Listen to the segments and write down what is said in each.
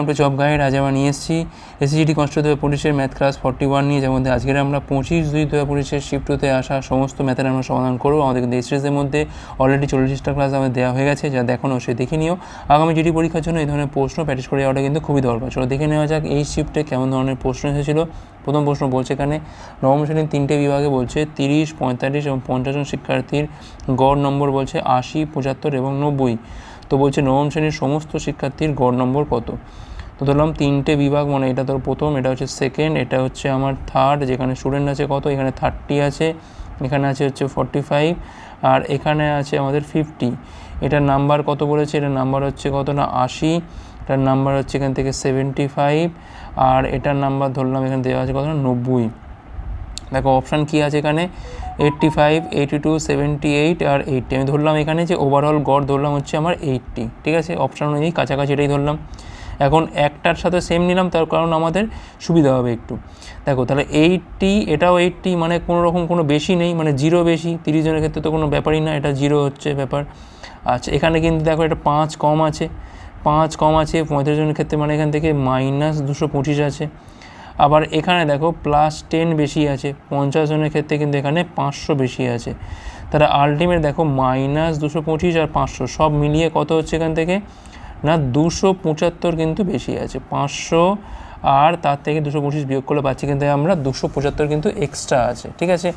আমরা job guide আজ আমরা নিয়ে এসেছি এসিজিডি কনস্টেবল দু পঁচিশের ম্যাথ ক্লাস ফর্টি ওয়ান নিয়ে মধ্যে আজকের আমরা পঁচিশ দুই দু হাজার পঁচিশের শিফটতে আসা সমস্ত ম্যাথের আমরা সমাধান করব। আমাদের কিন্তু এই সিরিজের মধ্যে অলরেডি চল্লিশটা ক্লাস আমাদের দেওয়া হয়ে গেছে, যা দেখানো সে দেখে নিও। আগামী জিডি পরীক্ষার জন্য এই ধরনের প্রশ্ন প্র্যাকটিস করে যাওয়াটা কিন্তু খুবই দরকার। চলো দেখে নেওয়া যাক এই শিফটে কেমন ধরনের প্রশ্ন এসেছিল। প্রথম প্রশ্ন বলছে এখানে, নবম শ্রেণির তিনটে বিভাগে বলছে তিরিশ, পঁয়তাল্লিশ এবং পঞ্চাশ জন শিক্ষার্থীর গড় নম্বর বলছে আশি, পঁচাত্তর এবং নব্বই। তো বলছে নবম শ্রেণির সমস্ত শিক্ষার্থীর গড় নম্বর কত? তো ধরলাম তিনটে বিভাগ মানে এটা তোর প্রথম, এটা হচ্ছে সেকেন্ড এটা হচ্ছে আমার থার্ড যেখানে স্টুডেন্ট আছে কত? এখানে থার্টি আছে, এখানে আছে হচ্ছে ফর্টি ফাইভ আর এখানে আছে আমাদের ফিফটি এটার নাম্বার কত বলেছে? এটার নাম্বার হচ্ছে কত না? আশি। এটার নাম্বার হচ্ছে এখান থেকে সেভেন্টি ফাইভ আর এটার নাম্বার ধরলাম এখানে দেওয়া আছে কত না? নব্বই। দেখো অপশান কী আছে এখানে? Eighty five eighty two seventy eight আর এইটটি আমি ধরলাম এখানে যে ওভারঅল গড় ধরলাম হচ্ছে আমার এইটটি ঠিক আছে? অপশান অনুযায়ী কাছাকাছি এটাই ধরলাম। এখন একটার সাথে সেম নিলাম, তার কারণ আমাদের সুবিধা হবে একটু। দেখো, তাহলে এইটটি এটাও এইটটি মানে কোনো রকম কোনো বেশি নেই মানে জিরো বেশি, তিরিশ জনের ক্ষেত্রে তো কোনো ব্যাপারই না, এটা জিরো হচ্ছে ব্যাপার। আচ্ছা এখানে কিন্তু দেখো এটা পাঁচ কম আছে। পাঁচ কম আছে, পঁয়ত্রিশ জনের ক্ষেত্রে মানে এখান থেকে মাইনাস দুশো পঁচিশ আছে। আবার এখানে দেখো প্লাস টেন বেশি আছে, পঞ্চাশ জনের ক্ষেত্রে কিন্তু এখানে পাঁচশো বেশি আছে। তারা আলটিমেট দেখো মাইনাস দুশো পঁচিশ আর পাঁচশো, সব মিলিয়ে কত হচ্ছে এখান থেকে? না, দুশো পঁচাত্তর কিন্তু বেশি আছে। পাঁচশো আর তার থেকে দুশো পঁচিশ বিয়োগ করলে পাচ্ছি কিন্তু আমরা দুশো পঁচাত্তর কিন্তু এক্সট্রা আছে, ঠিক আছে?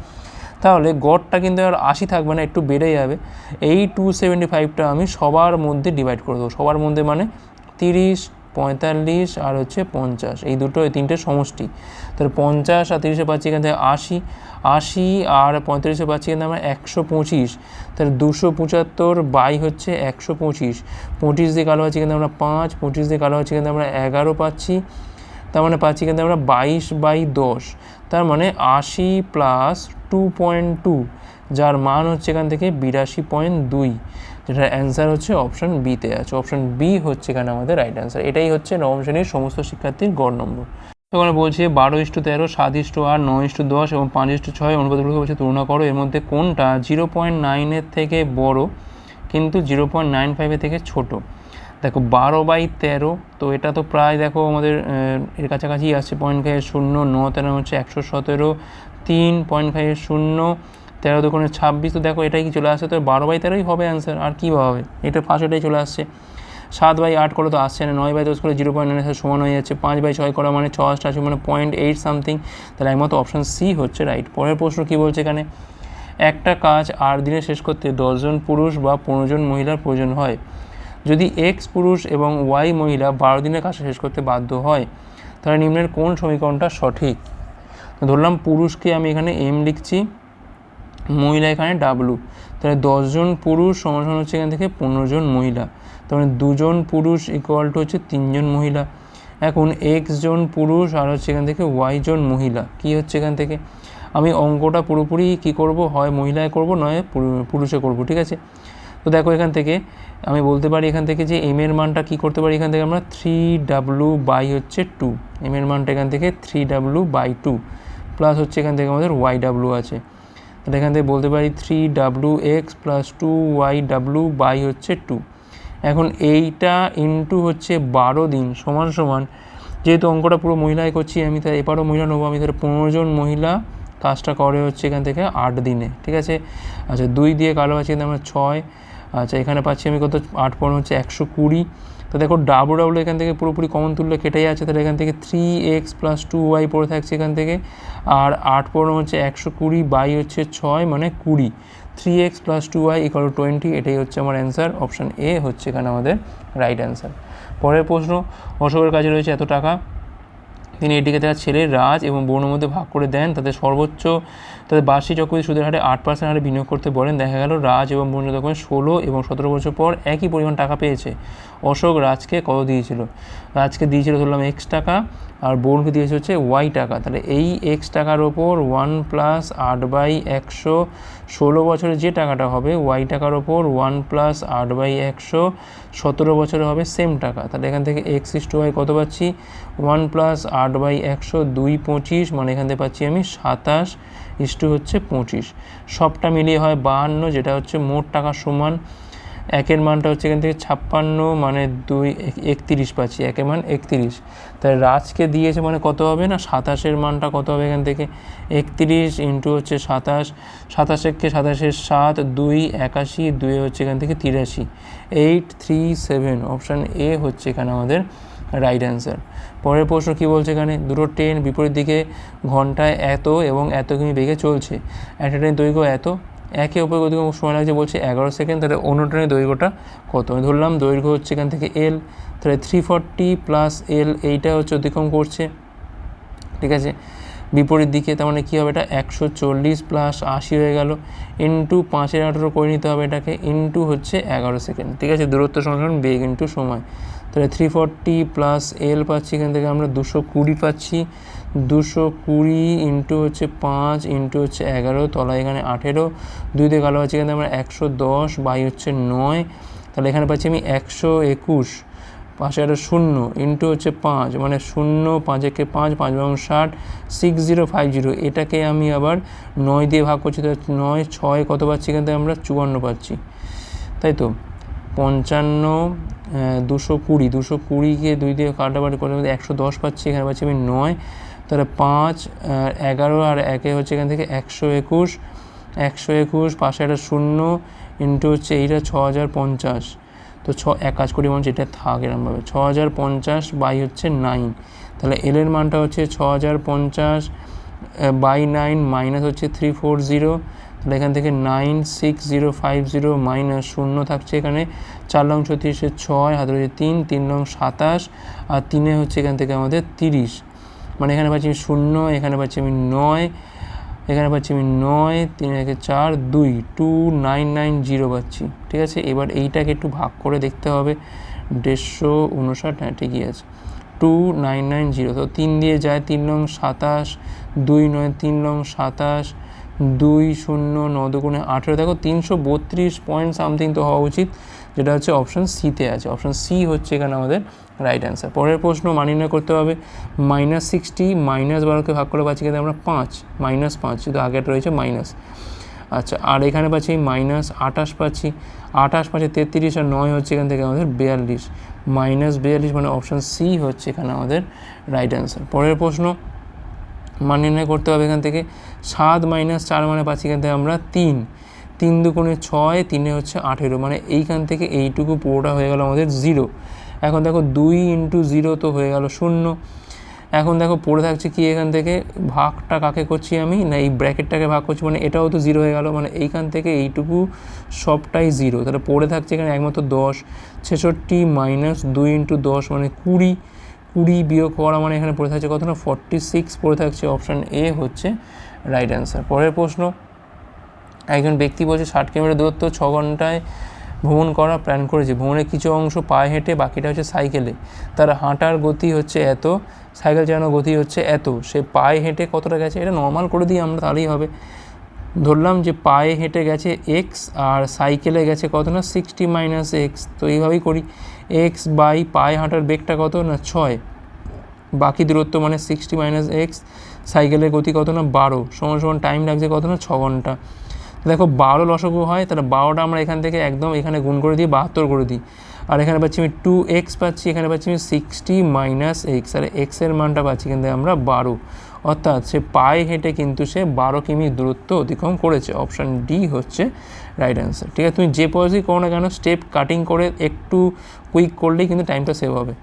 তাহলে গড়টা কিন্তু আর আশি থাকবে না, একটু বেড়ে যাবে। এই টু সেভেন্টি ফাইভটা আমি সবার মধ্যে ডিভাইড করে দেবো। সবার মধ্যে মানে তিরিশ পঁয়তাল্লিশ আর হচ্ছে পঞ্চাশ। এই দুটো, এই তিনটে সমষ্টি। তাহলে পঞ্চাশ আর তিরিশে পাচ্ছি এখান থেকে আশি। আশি আর পঁয়তাল্লিশে পাচ্ছি কিন্তু আমরা একশো পঁচিশ। তাহলে দুশো পঁচাত্তর বাই হচ্ছে একশো পঁচিশ। পঁচিশ দিয়ে কালো পাচ্ছি কিন্তু আমরা পাঁচ। পঁচিশ দিয়ে কালো পাচ্ছি কিন্তু আমরা এগারো পাচ্ছি। তার মানে পাচ্ছি কিন্তু আমরা বাইশ বাই দশ। তার মানে আশি প্লাস টু পয়েন্ট টু যার মান হচ্ছে এখান থেকে বিরাশি পয়েন্ট দুই। যেটার অ্যান্সার হচ্ছে অপশন বিতে আছে। অপশন বি হচ্ছে এখানে আমাদের রাইট অ্যান্সার এটাই হচ্ছে নবম শ্রেণির সমস্ত শিক্ষার্থীর গড় নম্বর। ওখানে বলছে বারো ইস্টু তেরো, সাত ইস্টু আট, নয় ইস্টু দশ এবং পাঁচ ইস্টু ছয় অনুপাতগুলোকে বলছে তুলনা করো। এর মধ্যে কোনটা জিরো পয়েন্ট নাইনের থেকে বড় কিন্তু জিরো পয়েন্ট নাইন ফাইভের থেকে ছোটো? দেখো বারো বাই তেরো, তো এটা তো প্রায় দেখো আমাদের এর কাছাকাছি আসছে। পয়েন্ট ফাইভের শূন্য, ন তেরো হচ্ছে একশো সতেরো, তিন পয়েন্ট ফাইভের শূন্য তেরো দোকানে ছাব্বিশ, তো দেখো এটাই কি চলে আসছে? তো বারো বাই তেরোই হবে অ্যান্সার আর কী হবে? এটা ফার্স্ট এটাই চলে আসছে। সাত বাই আট করে তো আসছে না, নয় বাই দশ করে জিরো পয়েন্ট নাইন সমান হয়ে যাচ্ছে। পাঁচ বাই ছয় করা মানে ছ আসবে মানে পয়েন্ট এইট সামথিং তাহলে একমাত্র অপশান সি হচ্ছে রাইট পরের প্রশ্ন কী বলছে এখানে? একটা কাজ আট দিনে শেষ করতে দশজন পুরুষ বা পনেরো জন মহিলার প্রয়োজন হয়। যদি এক্স পুরুষ এবং ওয়াই মহিলা বারো দিনের কাজ শেষ করতে বাধ্য হয়, তাহলে নিম্নের কোন সমীকরণটা সঠিক? ধরলাম পুরুষকে আমি এখানে এম লিখছি। মহিলা এখানে ডাব্লু তাহলে দশজন পুরুষ, সমান হচ্ছে এখান থেকে পনেরো জন মহিলা। তাহলে দুজন পুরুষ ইকুয়াল টু হচ্ছে তিনজন মহিলা। এখন এক্স জন পুরুষ আর হচ্ছে এখান থেকে ওয়াই জন মহিলা। কি হচ্ছে এখান থেকে? আমি অঙ্কটা পুরোপুরি কি করব? হয় মহিলায় করব, নয় পুরুষে করব, ঠিক আছে? তো দেখো এখান থেকে, আমি বলতে পারি এখান থেকে যে এম এর মানটা কী করতে পারি? এখান থেকে আমরা থ্রি ডাব্লু বাই হচ্ছে টু এম এর মানটা এখান থেকে three W by two plus হচ্ছে এখান থেকে আমাদের ওয়াই ডাব্লু আছে। তাহলে এখান থেকে বলতে পারি three W X plus two Y W by হচ্ছে টু এখন এইটা ইন্টু হচ্ছে বারো দিন সমান সমান। যেহেতু অঙ্কটা পুরো মহিলায় করছি, আমি তাই এবারও মহিলা নেব। আমি তাহলে পনেরো জন মহিলা কাজটা করে হচ্ছে এখান থেকে আট দিনে, ঠিক আছে? আচ্ছা দুই দিয়ে কালো আছে কিন্তু আমরা ছয়। আচ্ছা এখানে পাচ্ছি আমি কত? আট পনেরো হচ্ছে একশো কুড়ি। তো দেখো ডাবল ডাবল এখান থেকে পুরোপুরি কমন তুললে কেটেই আছে, তাহলে এখান থেকে three X plus two Y পড়ে থাকছে এখান থেকে। আর আট পনেরো হচ্ছে একশো কুড়ি, বাই হচ্ছে ছয় মানে কুড়ি। Three X plus two Y equal twenty এটাই হচ্ছে আমার অ্যান্সার অপশান এ হচ্ছে এখানে আমাদের রাইট অ্যান্সার পরের প্রশ্ন, অশোকের কাছে রয়েছে এত টাকা। তিনি এটিকে তার ছেলে রাজ এবং বোনের মধ্যে ভাগ করে দেন, তাদের সর্বোচ্চ তাদের বার্ষিক চক্রবৃদ্ধি সুদের হারে আট পার্সেন্ট হারে বিনিয়োগ করতে বলেন। দেখা গেল রাজ এবং বোনের তখন ষোলো এবং সতেরো বছর পর একই পরিমাণ টাকা পেয়েছে। অশোক রাজকে কত দিয়েছিল? রাজকে দিয়েছিল ধরলাম এক্স টাকা আর বোনকে দিয়েছে হচ্ছে ওয়াই টাকা। তাহলে এই এক্স টাকার ওপর ওয়ান প্লাস আট বাই একশো ষোলো বছরে যে টাকাটা হবে ওয়াই টাকার ওপর ওয়ান প্লাস আট বাই একশো সতেরো বছরে হবে সেম টাকা। তাহলে এখান থেকে এক্স ইস টু ওয়াই কত পাচ্ছি? ওয়ান প্লাস আট বাই একশো দুই পঁচিশ মানে এখান থেকে পাচ্ছি আমি সাতাশ। ইস টু হচ্ছে পঁচিশ। সবটা মিলিয়ে হয় বাহান্ন, যেটা হচ্ছে মোট টাকা সমান একের মানটা হচ্ছে এখান থেকে ছাপ্পান্ন মানে দুই এক- একত্রিশ পাচ্ছি, একের মান একত্রিশ। তাই রাজকে দিয়েছে মানে কত হবে না? সাতাশের মানটা কত হবে এখান থেকে? একত্রিশ ইন্টু হচ্ছে সাতাশ। সাতাশ একে সাতাশের সাত, দুই একাশি, দুই হচ্ছে এখান থেকে তিরাশি। Eight, three, seven, option A হচ্ছে এখানে আমাদের রাইট অ্যান্সার। পরের প্রশ্ন কী বলছে এখানে? দুটো ট্রেন বিপরীত দিকে ঘন্টায় এত এবং এত কিমি বেগে চলছে। একটা ট্রেন দৈর্ঘ্য এত, একে অপর গতি সময় লাগছে বলছে এগারো সেকেন্ড তাহলে অন্য ট্রেনের দৈর্ঘ্যটা কত? আমি ধরলাম দৈর্ঘ্য হচ্ছে এখান থেকে এল তাহলে থ্রি ফর্টি প্লাস এল এইটা হচ্ছে অতিক্রম করছে। ঠিক আছে? বিপরীত দিকে, তার মানে কী হবে এটা? একশো চল্লিশ প্লাস আশি হয়ে গেল। ইন্টু পাঁচের আঠেরো করে নিতে হবে এটাকে। ইন্টু হচ্ছে এগারো সেকেন্ড ঠিক আছে? দূরত্ব সমান বেগ ইন্টু সময়। তাহলে থ্রি ফর্টি প্লাস এল পাচ্ছি, এখান থেকে আমরা দুশো কুড়ি পাচ্ছি। দুশো কুড়ি ইন্টু হচ্ছে পাঁচ ইন্টু হচ্ছে এগারো তলা এখানে আঠেরো, দুই দিয়ে কালো পাচ্ছি এখান আমরা একশো দশ, বাই হচ্ছে নয়। তাহলে এখানে পাচ্ছি আমি একশো একুশ, পাশে একটা শূন্য ইন্টু হচ্ছে পাঁচ মানে শূন্য, পাঁচ একে পাঁচ পাঁচ এবং ষাট সিক্স জিরো ফাইভ জিরো এটাকে আমি আবার নয় দিয়ে ভাগ করছি তো নয়, ছয় কত পাচ্ছি এখান থেকে আমরা চুয়ান্ন পাচ্ছি। তাই তো? পঞ্চান্ন দুশো কুড়ি, দুশো কুড়িকে দুই দিয়ে কাটাবাটি করে একশো দশ পাচ্ছি, এখানে পাচ্ছি আমি নয়। তাহলে পাঁচ এগারো আর একে হচ্ছে এখান থেকে একশো একুশ। একশো একুশ, পাশে একটা শূন্য ইন্টু হচ্ছে এইটা ছ হাজার পঞ্চাশ। তো ছ, এক কাজ করি মানুষ এটা থাক এরমভাবে। ছ হাজার পঞ্চাশ বাই হচ্ছে নাইন তাহলে এলের মানটা হচ্ছে ছ হাজার পঞ্চাশ বাই নাইন মাইনাস হচ্ছে থ্রি ফোর জিরো তাহলে এখান থেকে nine six zero five zero minus শূন্য থাকছে এখানে। চার লং ছত্রিশে ছয় হাতে রয়েছে তিন তিন লং সাতাশ, আর তিনে হচ্ছে এখান থেকে আমাদের তিরিশ। মানে এখানে পাচ্ছি আমি শূন্য, এখানে পাচ্ছি আমি নয়, এখানে পাচ্ছি আমি নয়, তিন একে চার, দুই টু নাইন নাইন জিরো পাচ্ছি। ঠিক আছে? এবার এইটাকে একটু ভাগ করে দেখতে হবে। দেড়শো উনষাট হ্যাঁ ঠিকই আছে। টু নাইন নাইন জিরো তো তিন দিয়ে যায় তিন নং সাতাশ, দুই নয়, তিন নং সাতাশ দুই শূন্য ন দুগুণে আঠেরো। দেখো, তিনশো বত্রিশ পয়েন্ট সামথিং তো হওয়া উচিত, যেটা হচ্ছে অপশান সিতে আছে। অপশান সি হচ্ছে এখানে আমাদের রাইট অ্যান্সার পরের প্রশ্ন, মানি নির্ণয় করতে হবে। মাইনাস সিক্সটি মাইনাস বারোকে ভাগ করে পাচ্ছি কিন্তু আমরা পাঁচ মাইনাস পাঁচ, যেহেতু আগেটা রয়েছে মাইনাস আচ্ছা আর এখানে পাচ্ছি মাইনাস আঠাশ পাচ্ছি। আঠাশ পাচ্ছি তেত্রিশ আর নয় হচ্ছে এখান থেকে আমাদের বিয়াল্লিশ। মাইনাস বিয়াল্লিশ মানে অপশান সি হচ্ছে এখানে আমাদের রাইট অ্যান্সার পরের প্রশ্ন মান নির্ণয় করতে হবে এখান থেকে। সাত মাইনাস চার মানে পাচ্ছি এখান থেকে আমরা তিন। তিন দুগুণে ছয়, তিনে হচ্ছে আঠেরো। মানে এইখান থেকে এইটুকু পুরোটা হয়ে গেল আমাদের জিরো। এখন দেখো দুই ইন্টু জিরো তো হয়ে গেল শূন্য। এখন দেখো পড়ে থাকছে কি এখান থেকে? ভাগটা কাকে করছি আমি? না এই ব্র্যাকেটটাকে ভাগ করছি? মানে এটাও তো জিরো হয়ে গেল। মানে এইখান থেকে এইটুকু সবটাই জিরো। তাহলে পড়ে থাকছে এখানে একমাত্র দশ। ছেষট্টি মাইনাস দুই ইন্টু দশ মানে কুড়ি। কুড়ি বিয়োগ করা মানে এখানে পড়ে থাকছে কত না? ফর্টি সিক্স পড়ে থাকছে অপশান এ হচ্ছে রাইট অ্যান্সার পরের প্রশ্ন, একজন ব্যক্তি বলছে, ষাট কিলোমিটার দূরত্ব, ছ ঘন্টায় ভ্রমণ করা প্ল্যান করেছে। ভ্রমণের কিছু অংশ পায়ে হেঁটে, বাকিটা হচ্ছে সাইকেলে। তার হাঁটার গতি হচ্ছে এত, সাইকেল চালানোর গতি হচ্ছে এত। সে পায়ে হেঁটে কতটা গেছে? এটা নর্মাল করে দিই আমরা, তাহলেই হবে। ধরলাম যে পায়ে হেঁটে গেছে এক্স আর সাইকেলে গেছে কত না? সিক্সটি মাইনাস এক্স তো এইভাবেই করি। এক্স বাই পায়ে হাঁটার বেগটা কত না ছয়? বাকি দূরত্ব মানে সিক্সটি মাইনাস এক্স সাইকেলের গতি কত না বারো? সমান সমান টাইম লাগছে কত না ছ ঘণ্টা। দেখো, বারো লসগু হয়, তাহলে বারোটা আমরা এখান থেকে একদম এখানে গুণ করে দিই, বাহাত্তর করে দিই। আর এখানে পাচ্ছি আমি টু এক্স পাচ্ছি, এখানে পাচ্ছি আমি সিক্সটি মাইনাস এক্স আর এক্সের মানটা পাচ্ছি কিন্তু আমরা বারো। অর্থাৎ সে পায়ে হেঁটে কিন্তু সে বারো কিমি দূরত্ব অতিক্রম করেছে। অপশান ডি হচ্ছে রাইট অ্যান্সার ঠিক আছে, তুমি যে পদ্ধতি করো না কেন স্টেপ কাটিং করে একটু কুইক করলেই কিন্তু টাইমটা সেভ হবে।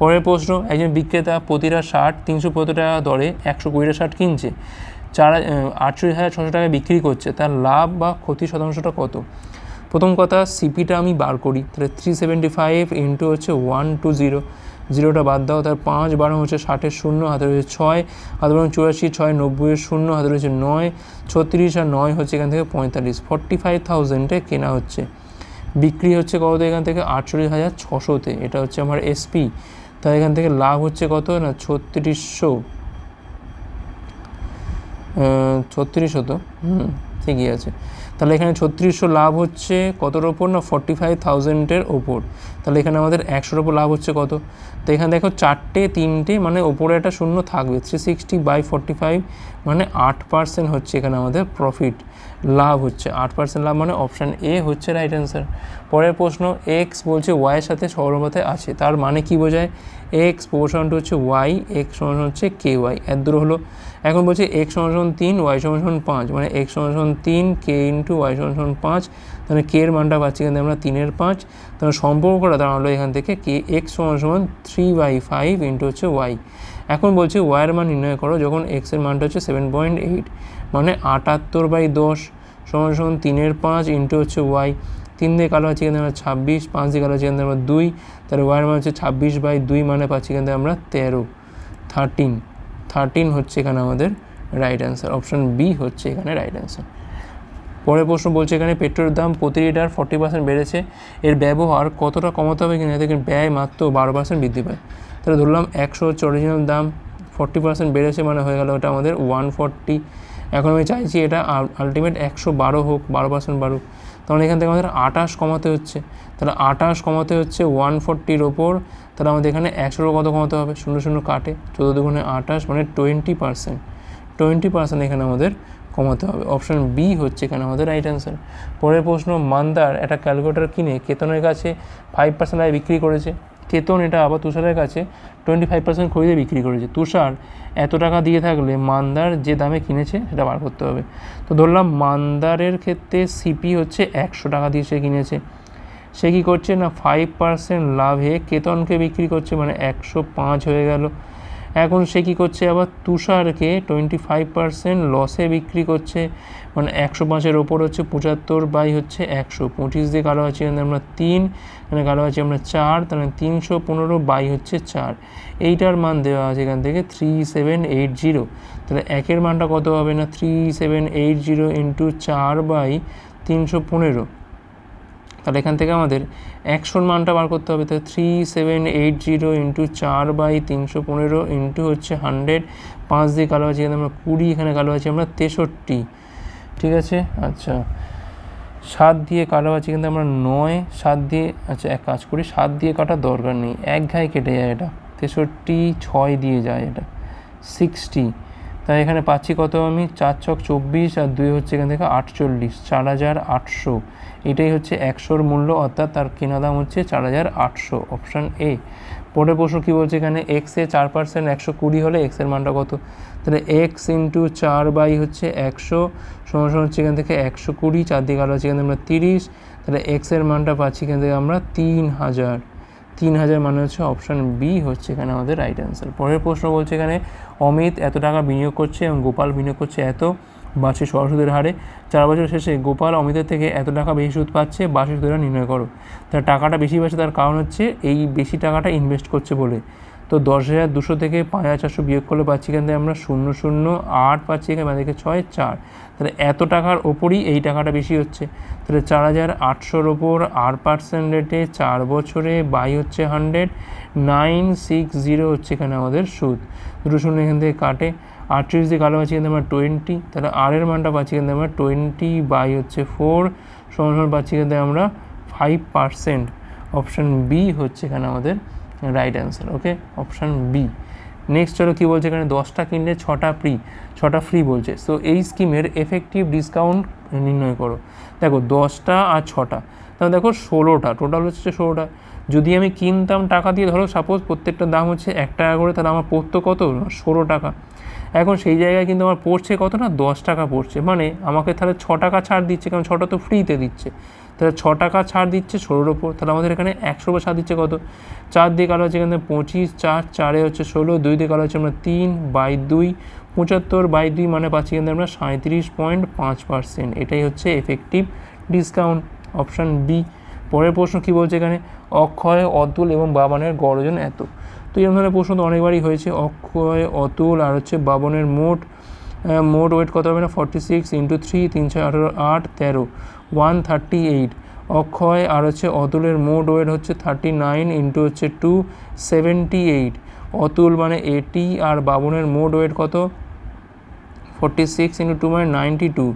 পরের প্রশ্ন, একজন বিক্রেতা প্রতিটা শার্ট তিনশো পঁয়ত্তর টাকা দরে একশো কুড়িটা শার্ট কিনছে। চার আটচল্লিশ হাজার ছশো টাকায় বিক্রি করছে। তার লাভ বা ক্ষতি শতাংশটা কত? প্রথম কথা সিপিটা আমি বার করি। তাহলে থ্রি সেভেন্টি ফাইভ ইন্টু হচ্ছে ওয়ান টু জিরো জিরোটা বাদ দাও, তার পাঁচ, বারো হচ্ছে ষাটের শূন্য, হাতে রয়েছে ছয়, হাতে বারো চুরাশি, ছয়, নব্বইয়ের শূন্য, হাতে রয়েছে নয়, ছত্রিশ আর নয় হচ্ছে এখান থেকে পঁয়তাল্লিশ। ফর্টি ফাইভ থাউজেন্ডে কেনা হচ্ছে। বিক্রি হচ্ছে কত এখান থেকে? আটচল্লিশ হাজার ছশোতে। এটা হচ্ছে আমার এসপি তাই এখান থেকে লাভ হচ্ছে কত? না, ছত্রিশশো। ছত্রিশশো তো? হুম, ঠিকই আছে। তাহলে এখানে ছত্রিশশো লাভ হচ্ছে কতর ওপর না ফর্টি ফাইভ থাউজেন্ডের ওপর তাহলে এখানে আমাদের একশোর ওপর লাভ হচ্ছে কত? তো এখানে দেখো চারটে, তিনটে মানে ওপরে একটা শূন্য থাকবে। Three sixty by forty five মানে আট পার্সেন্ট হচ্ছে এখানে আমাদের প্রফিট লাভ হচ্ছে। আট পার্সেন্ট লাভ মানে অপশান এ হচ্ছে রাইট অ্যান্সার পরের প্রশ্ন এক্স বলছে ওয়াইয়ের সাথে সহরমতে আছে। তার মানে কি বোঝায়? এক্স প্রপোর্শন টু হচ্ছে ওয়াই এক্স সমান হচ্ছে কে ওয়াই এর দূর হলো। এখন বলছে এক্স সমান তিন ওয়াই সমান পাঁচ। মানে এক্স সমান তিন কে ইন্টু ওয়াই সমান পাঁচ। তাহলে কে এর মানটা পাচ্ছি থেকে আমরা তিনের পাঁচ। তাহলে সম্পর্কটা দাঁড়াল এখান থেকে কে এক্স সমান থ্রি বাই ফাইভ ইন্টু হচ্ছে ওয়াই এখন বলছে ওয়াইয়ের মান নির্ণয় করো, যখন এক্সের মানটা হচ্ছে সেভেন পয়েন্ট এইট মানে আটাত্তর বাই দশ সমান সমান তিনের পাঁচ ইন্টু হচ্ছে ওয়াই তিন দিয়ে কালো আছে এখানে আমরা ছাব্বিশ, পাঁচ দিয়ে কালো আছে এখানে আমরা দুই। তাহলে ওয়াইয়ের মান হচ্ছে ছাব্বিশ বাই দুই মানে পাচ্ছি এখান আমরা তেরো। থার্টিন থার্টিন হচ্ছে এখানে আমাদের রাইট অ্যান্সার অপশন বি হচ্ছে এখানে রাইট অ্যান্সার পরের প্রশ্ন বলছে এখানে পেট্রোলের দাম প্রতি লিটার ফর্টি পার্সেন্ট বেড়েছে। এর ব্যবহার কতটা কমাতে হবে কিনা থেকে ব্যয় মাত্র বারো পার্সেন্ট বৃদ্ধি পায়। তাহলে ধরলাম একশো হচ্ছে অরিজিনাল দাম ফর্টি পার্সেন্ট বেড়েছে মানে হয়ে গেল ওটা আমাদের ওয়ান ফর্টি এখন আমি চাইছি এটা আলটিমেট একশো বারো হোক, বারো পার্সেন্ট বাড়ুক। তখন এখান থেকে আমাদের আটাশ কমাতে হচ্ছে। তাহলে আটাশ কমাতে হচ্ছে ওয়ান ফোরটির ওপর। তাহলে আমাদের এখানে একশোর কত কমাতে হবে? শূন্য শূন্য কাটে। চোদ্দ দুগুণে আটাশ মানে টোয়েন্টি পার্সেন্ট টোয়েন্টি পার্সেন্ট এখানে আমাদের কমাতে হবে। অপশন বি হচ্ছে এখানে আমাদের রাইট অ্যান্সার পরের প্রশ্ন, মান্দার একটা ক্যালকুলেটার কিনে কেতনের কাছে ফাইভ পার্সেন্ট আয় বিক্রি করেছে। কেতন এটা আবার তুষারের কাছে টোয়েন্টি ফাইভ পার্সেন্ট খরিদে বিক্রি করেছে। তুষার এত টাকা দিয়ে থাকলে মান্দার যে দামে কিনেছে সেটা বার করতে হবে। তো ধরলাম মান্দারের ক্ষেত্রে সিপি হচ্ছে একশো টাকা দিয়ে সে কিনেছে। সে কী করছে না ফাইভ পার্সেন্ট লাভে কেতনকে বিক্রি করছে মানে একশো পাঁচ হয়ে গেল। এখন সে কী করছে? আবার তুষারকে টোয়েন্টি ফাইভ পার্সেন্ট লসে বিক্রি করছে। মানে একশো পাঁচের ওপর হচ্ছে পঁচাত্তর বাই হচ্ছে একশো। পঁচিশ দিয়ে কালো আছে আমরা তিন মানে কালো আছে আমরা চার, তাহলে তিনশো পনেরো বাই হচ্ছে চার। এইটার মান দেওয়া আছে এখান থেকে থ্রি সেভেন এইট জিরো তাহলে একের মানটা কত হবে না? Three seven eight zero into চার বাই তিনশো পনেরো। তাহলে এখান থেকে আমাদের একশোর মানটা বার করতে হবে, তাহলে three seven eight zero into চার বাই তিনশো পনেরো ইন্টু হচ্ছে হান্ড্রেড পাঁচ দিয়ে কালো আছে এখানে আমরা কুড়ি, এখানে কালো আছে আমরা তেষট্টি। ঠিক আছে? আচ্ছা। সাত দিয়ে কালো আছে কিন্তু আমরা নয়। সাত দিয়ে আচ্ছা এক কাজ করি, সাত দিয়ে কাটার দরকার নেই। এক ঘায়ে কেটে যায় এটা। তেষট্টি ছয় দিয়ে যায় এটা। সিক্সটি তাই এখানে পাচ্ছি কত আমি? চার ছক চব্বিশ আর দুই হচ্ছে এখান থেকে আটচল্লিশ, চার হাজার আটশো। এটাই হচ্ছে একশোর মূল্য, অর্থাৎ তার কেনা দাম হচ্ছে চার হাজার আটশো অপশান এ পরের প্রশ্ন কী বলছে এখানে? এক্সে চার পার্সেন্ট একশো কুড়ি হলে এক্সের মানটা কত? তাহলে এক্স ইন্টু চার বাই হচ্ছে একশো, সমান সমান হচ্ছে এখান থেকে একশো কুড়ি চার দিকে আলো হচ্ছে এখান থেকে আমরা তিরিশ, তাহলে এক্সের মানটা পাচ্ছি এখান থেকে আমরা তিন হাজার। তিন হাজার মানে হচ্ছে অপশান বি হচ্ছে এখানে আমাদের রাইট অ্যান্সার পরের প্রশ্ন বলছে এখানে, অমিত এত টাকা বিনিয়োগ করছে এবং গোপাল বিনিয়োগ করছে এত, বার্ষিক সরসুদের হারে। চার বছর শেষে গোপাল অমিতের থেকে এত টাকা বেশি সুদ পাচ্ছে, বার্ষিক সুদের নির্ণয় করো। তার টাকাটা বেশি পাচ্ছে, তার কারণ হচ্ছে এই বেশি টাকাটা ইনভেস্ট করছে বলে। তো দশ হাজার দুশো থেকে পাঁচ হাজার চারশো বিয়োগ করলে পাচ্ছি এখান থেকে আমরা শূন্য শূন্য আট পাচ্ছি এখানে বাঁদিকে ছয়, চার। তাহলে এত টাকার ওপরই এই টাকাটা বেশি হচ্ছে। তাহলে চার হাজার আটশোর ওপর আট পার্সেন্ট রেটে চার বছরে বাই হচ্ছে হান্ড্রেড নাইন সিক্স জিরো হচ্ছে এখানে আমাদের সুদ। দুটো শূন্য এখান থেকে কাটে। আটত্রিশ দিয়ে কালো পাচ্ছি কিন্তু আমরা টোয়েন্টি তাহলে আর এর মানটা পাচ্ছি কিন্তু আমরা টোয়েন্টি বাই হচ্ছে ফোর সমান সমান পাচ্ছি কিন্তু আমরা ফাইভ পার্সেন্ট অপশান বি হচ্ছে এখানে আমাদের right answer okay option B next চলো কী বলছে এখানে? দশটা কিনলে ছটা ফ্রি ছটা ফ্রি বলছে। সো এই স্কিমের এফেক্টিভ ডিসকাউন্ট নির্ণয় করো। দেখো, দশটা আর ছটা। তাহলে দেখো, ষোলোটা। টোটাল হচ্ছে ষোলোটা। যদি আমি কিনতাম টাকা দিয়ে, ধরো সাপোজ প্রত্যেকটা দাম হচ্ছে এক টাকা করে, তাহলে আমার পড়তো কত? ষোলো টাকা। এখন সেই জায়গায় কিন্তু আমার পড়ছে কত না? দশ টাকা পড়ছে। মানে আমাকে তাহলে ছ টাকা ছাড় দিচ্ছে, কারণ ছটা তো ফ্রিতে দিচ্ছে। তাহলে ছ টাকা ছাড় দিচ্ছে ষোলোর ওপর, তাহলে আমাদের এখানে একশো ওপর ছাড় দিচ্ছে কত? চার দিয়ে কালো হচ্ছে এখানে পঁচিশ, চার, চারে হচ্ছে ষোলো, দুই দিয়ে কালো হচ্ছে আমরা তিন বাই দুই, পঁচাত্তর বাই দুই মানে পাচ্ছি কিন্তু আমরা সাঁত্রিশ পয়েন্ট পাঁচ পার্সেন্ট। এটাই হচ্ছে এফেক্টিভ ডিসকাউন্ট অপশান বি পরের প্রশ্ন কী বলছে এখানে? অক্ষয়, অতুল এবং বাবানের গড়জন এত। তো এরকম ধরনের প্রশ্ন তো অনেকবারই হয়েছে, অক্ষয়, অতুল আর হচ্ছে বাবনের মোট মোট ওয়েট কত হবে না? ফর্টি সিক্স ইন্টু থ্রি তিন ছয়, আঠারো, আট, তেরো। ওয়ান থার্টি এইট অক্ষয় আর হচ্ছে অতুলের মোট ওয়েট হচ্ছে থার্টি নাইন ইন্টু হচ্ছে টু সেভেন্টি এইট অতুল মানে এটি আর বাবনের মোট ওয়েট কত? ফর্টি সিক্স ইন্টু টু মানে নাইনটি টু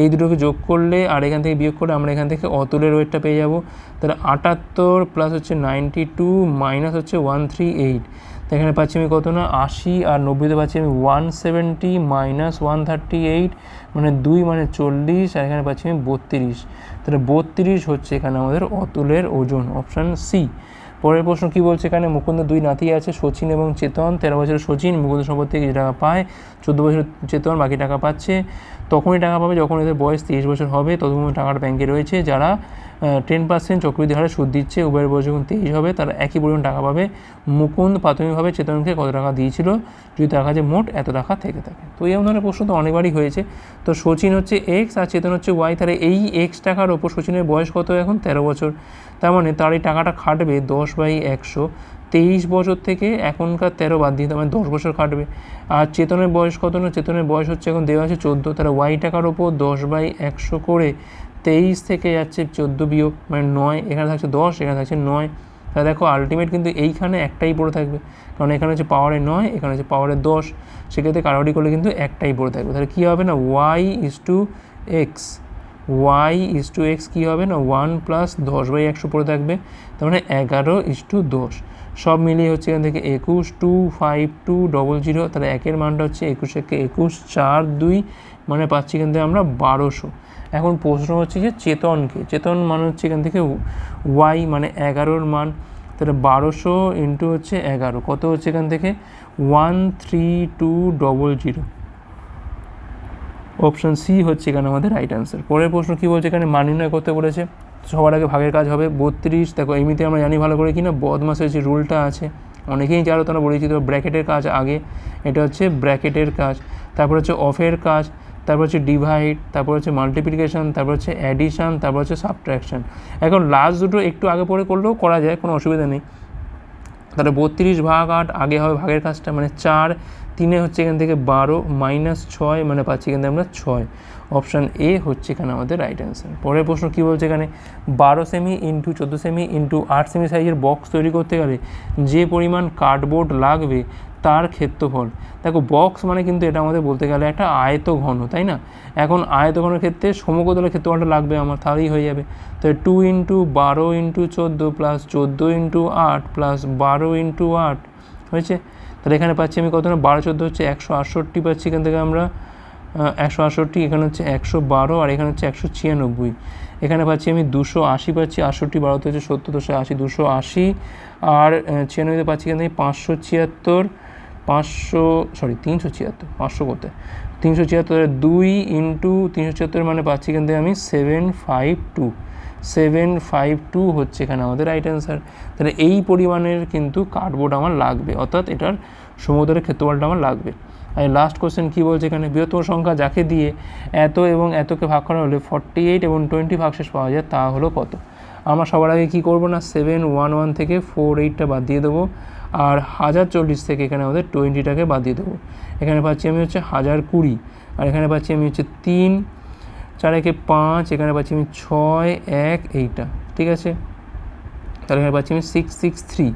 এই দুটোকে যোগ করলে আর এখান থেকে বিয়োগ করলে আমরা এখান থেকে অতুলের ওয়েটটা পেয়ে যাব। তাহলে আটাত্তর প্লাস হচ্ছে নাইনটি টু মাইনাস হচ্ছে ওয়ান থ্রি এইট এখানে পাচ্ছি আমি কত না? আশি আর নব্বইতে পাচ্ছি আমি one seventy minus one thirty eight মানে দুই মানে চল্লিশ, আর এখানে পাচ্ছি আমি বত্রিশ। তাহলে বত্রিশ হচ্ছে এখানে আমাদের অতুলের ওজন অপশান সি পরের প্রশ্ন কী বলছে এখানে? মুকুন্দ দুই নাতি আছে, সচিন এবং চেতন, তেরো বছরের সচিন, মুকুন্দ সম্পদ থেকে কিছু টাকা পায়, চোদ্দ বছরের চেতন, বাকি টাকা পাচ্ছে। তখনই টাকা পাবে, যখন এদের বয়স তিরিশ বছর হবে, ততক্ষণ টাকাটা ব্যাংকে রয়েছে। যারা টেন পার্সেন্ট চক্রবৃদ্ধি হারে সুদ দিচ্ছে উভয়ের বয়স যখন তেইশ হবে, তারা একই পরিমাণ টাকা পাবে। মুকুন্দ প্রাথমিকভাবে চেতনকে কত টাকা দিয়েছিল? যদি তার কাছে মোট এত টাকা থেকে থাকে। তো এই ধরনের প্রশ্ন তো অনেকবারই হয়েছে। তো সচিন হচ্ছে এক্স আর চেতন হচ্ছে ওয়াই তাহলে এই এক্স টাকার ওপর সচিনের বয়স কত এখন? তেরো বছর। তার মানে তার এই টাকাটা খাটবে দশ বাই একশো। তেইশ বছর থেকে এখনকার তেরো বাদ দিয়ে তার মানে দশ বছর খাটবে। আর চেতনের বয়স কত? না, চেতনের বয়স হচ্ছে এখন দেওয়া আছে চোদ্দ। তাহলে ওয়াই টাকার ওপর দশ বাই একশো করে তেইশ থেকে যাচ্ছে চোদ্দ বিয়োগ মানে নয়, এখানে থাকছে দশ, এখানে থাকছে নয়। তাহলে দেখো আলটিমেট কিন্তু এইখানে একটাই পড়ে থাকবে। কারণ এখানে হচ্ছে পাওয়ারে নয়, এখানে হচ্ছে পাওয়ারে দশ। সেক্ষেত্রে কারাউটি করলে কিন্তু একটাই পড়ে থাকবে। তাহলে কী হবে না? Y is two X Y is two X কী হবে না? ওয়ান প্লাস দশ বাই একশো পড়ে থাকবে। তার মানে এগারো ইস টু দশ। সব মিলিয়ে হচ্ছে এখান থেকে একুশ two five two double zero তাহলে একের মানটা হচ্ছে একুশ, একে একুশ, চার, দুই মানে পাচ্ছি এখান থেকে আমরা বারোশো। এখন প্রশ্ন হচ্ছে যে চেতনকে, চেতন মানে হচ্ছে এখান থেকে ওয়াই মানে এগারোর মান, তাহলে বারোশো ইন্টু হচ্ছে এগারো, কত হচ্ছে এখান থেকে? One three two double zero. Option C হচ্ছে এখানে আমাদের রাইট অ্যান্সার পরের প্রশ্ন কী বলছে এখানে? মান নির্ণয় করতে বলেছে। সবার আগে ভাগের কাজ হবে। বত্রিশ, দেখো, এমনিতে আমরা জানি ভালো করে কি না? বদমাসের যে রুলটা আছে, অনেকেই জানো বলেছি তো ব্র্যাকেটের কাজ আগে, এটা হচ্ছে ব্র্যাকেটের কাজ। তারপর হচ্ছে অফের কাজ। তারপর হচ্ছে ডিভাইড তারপর হচ্ছে মাল্টিপ্লিকেশান তারপর হচ্ছে অ্যাডিশান তারপর হচ্ছে সাবট্র্যাকশান এখন লাস্ট দুটো একটু আগে পরে করলেও করা যায়, কোনো অসুবিধা নেই। তাহলে বত্রিশ ভাগ আট আগে হবে ভাগের কাজটা মানে চার, তিনে হচ্ছে এখান থেকে বারো মাইনাস ছয় মানে পাচ্ছি এখান থেকে আমরা ছয়। অপশান এ হচ্ছে এখানে আমাদের রাইট অ্যান্সার পরের প্রশ্ন কী বলছে এখানে? বারো সেমি ইন্টু চোদ্দ সেমি ইন্টু আট সেমি সাইজের বক্স তৈরি করতে গেলে যে পরিমাণ কার্ডবোর্ড লাগবে তার ক্ষেত্রফল। দেখো বক্স মানে কিন্তু এটা আমাদের বলতে গেলে একটা আয়ত ঘন তাই না? এখন আয়ত ঘনের ক্ষেত্রে সমকোতলের ক্ষেত্রফলটা লাগবে আমার, তাহলেই হয়ে যাবে। তো টু ইন্টু বারো ইন্টু চোদ্দ প্লাস চোদ্দ ইন্টু আট প্লাস বারো ইন্টু আট, হয়েছে? তাহলে এখানে পাচ্ছি আমি কত না বারো, চোদ্দ হচ্ছে একশো আটষট্টি পাচ্ছি এখান থেকে আমরা একশো আটষট্টি, এখানে হচ্ছে একশো বারো আর এখানে হচ্ছে একশো ছিয়ানব্বই। এখানে পাচ্ছি আমি দুশো আশি পাচ্ছি, আটষট্টি, বারোতে হচ্ছে সত্তর, দুশো আশি দুশো আশি, আর ছিয়ানব্বইতে পাচ্ছি এখান থেকে পাঁচশো ছিয়াত্তর পাঁচশো সরি তিনশো ছিয়াত্তর, পাঁচশো করতে। তিনশো ছিয়াত্তরের দুই ইন্টু তিনশো ছিয়াত্তর মানে পাচ্ছি থেকে আমি seven five two. Seven five two হচ্ছে এখানে আমাদের রাইট অ্যান্সার তাহলে এই পরিমাণের কিন্তু কার্ডবোর্ড আমার লাগবে, অর্থাৎ এটার সমুদ্রের ক্ষেত্রফলটা আমার লাগবে। আর লাস্ট কোশ্চেন কী বলছে এখানে? বৃহত্তম সংখ্যা যাকে দিয়ে এত এবং এতকে ভাগ করা হলে ফর্টি এইট এবং টোয়েন্টি ভাগশেষ পাওয়া যায় তা হলো কত? আমরা সবার আগে কী করব না? সেভেন ওয়ান ওয়ান থেকে ফোর এইটটা বাদ দিয়ে দেবো। আর হাজার চল্লিশ থেকে এখানে আমাদের টোয়েন্টিটাকে বাদ দিয়ে দেবো। এখানে পাচ্ছি আমি হচ্ছে হাজার কুড়ি, আর এখানে পাচ্ছি আমি হচ্ছে তিন, চার একে পাঁচ, এখানে পাচ্ছি আমি ছয়, এক, এইটা, ঠিক আছে? তাহলে এখানে পাচ্ছি আমি সিক্স সিক্স থ্রি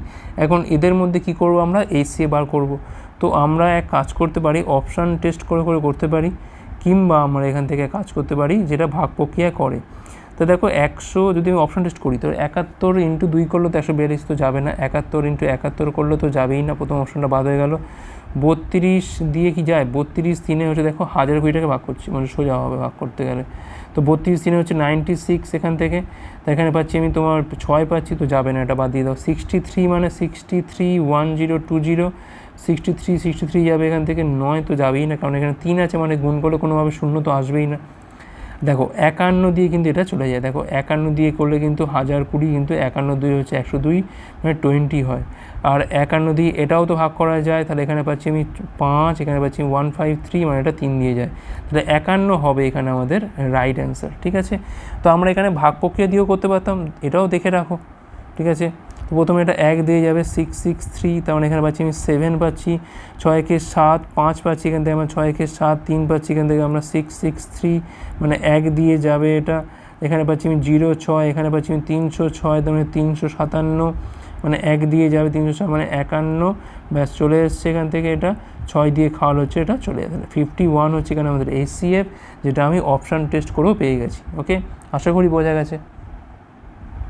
এখন এদের মধ্যে কি করব আমরা? এসিএ বার করব। তো আমরা এক কাজ করতে পারি অপশান টেস্ট করে করে করতে পারি, কিংবা আমরা এখান থেকে কাজ করতে পারি, যেটা ভাগ প্রক্রিয়া করে। তো দেখো একশো যদি আমি অপশন টেস্ট করি, তো একাত্তর ইন্টু দুই করলে তো একশো বিয়াল্লিশ তো যাবে না। একাত্তর ইন্টু একাত্তর করলে তো যাবেই না, প্রথম অপশনটা বাদ হয়ে গেল। বত্রিশ দিয়ে কি যায়? বত্রিশ তিনে হচ্ছে দেখো হাজার কুড়িটাকে ভাগ করছি মানে সোজা হবে ভাগ করতে গেলে। তো বত্রিশ তিনে হচ্ছে নাইনটি সিক্স এখান থেকে, তো এখানে পাচ্ছি আমি তোমার ছয় পাচ্ছি, তো যাবে না, এটা বাদ দিয়ে দাও। সিক্সটি থ্রি মানে sixty three one zero two zero sixty three sixty three যাবে এখান থেকে, নয় তো যাবেই না, কারণ এখানে তিন আছে মানে গুণ করলে কোনোভাবে শূন্য তো আসবেই না। দেখো, একান্ন দিয়ে কিন্তু এটা চলে যায়। দেখো, একান্ন দিয়ে করলে কিন্তু হাজার কুড়ি কিন্তু একান্ন দুই হচ্ছে একশো দুই মানে টোয়েন্টি হয়। আর একান্ন দিয়ে এটাও তো ভাগ করা যায়, তাহলে এখানে পাচ্ছি আমি পাঁচ, এখানে পাচ্ছি ওয়ান ফাইভ থ্রি মানে এটা তিন দিয়ে যায়। তাহলে একান্ন হবে এখানে আমাদের রাইট অ্যান্সার ঠিক আছে? তো আমরা এখানে ভাগ প্রক্রিয়া দিয়েও করতে পারতাম, এটাও দেখে রাখো, ঠিক আছে? তো প্রথমে এটা এক দিয়ে যাবে সিক্স সিক্স থ্রি তার মানে এখানে পাচ্ছি আমি সেভেন পাচ্ছি, ছয়কে সাত, পাঁচ পাচ্ছি এখান থেকে আমরা ছয়কে সাত, তিন পাচ্ছি এখান থেকে আমরা সিক্স সিক্স থ্রি মানে এক দিয়ে যাবে এটা। এখানে পাচ্ছি আমি জিরো ছয়, এখানে পাচ্ছি আমি তিনশো ছয়, তার মানে তিনশো সাতান্ন মানে এক দিয়ে যাবে তিনশো ছয় মানে একান্ন। ব্যাস, চলে এসছে এখান থেকে এটা, ছয় দিয়ে খাওয়াল হচ্ছে এটা, চলে যাবে ফিফটি ওয়ান হচ্ছে এখানে আমাদের এসসিএফ যেটা আমি অপশান টেস্ট করেও পেয়ে গেছি ওকে আশা করি বোঝা গেছে।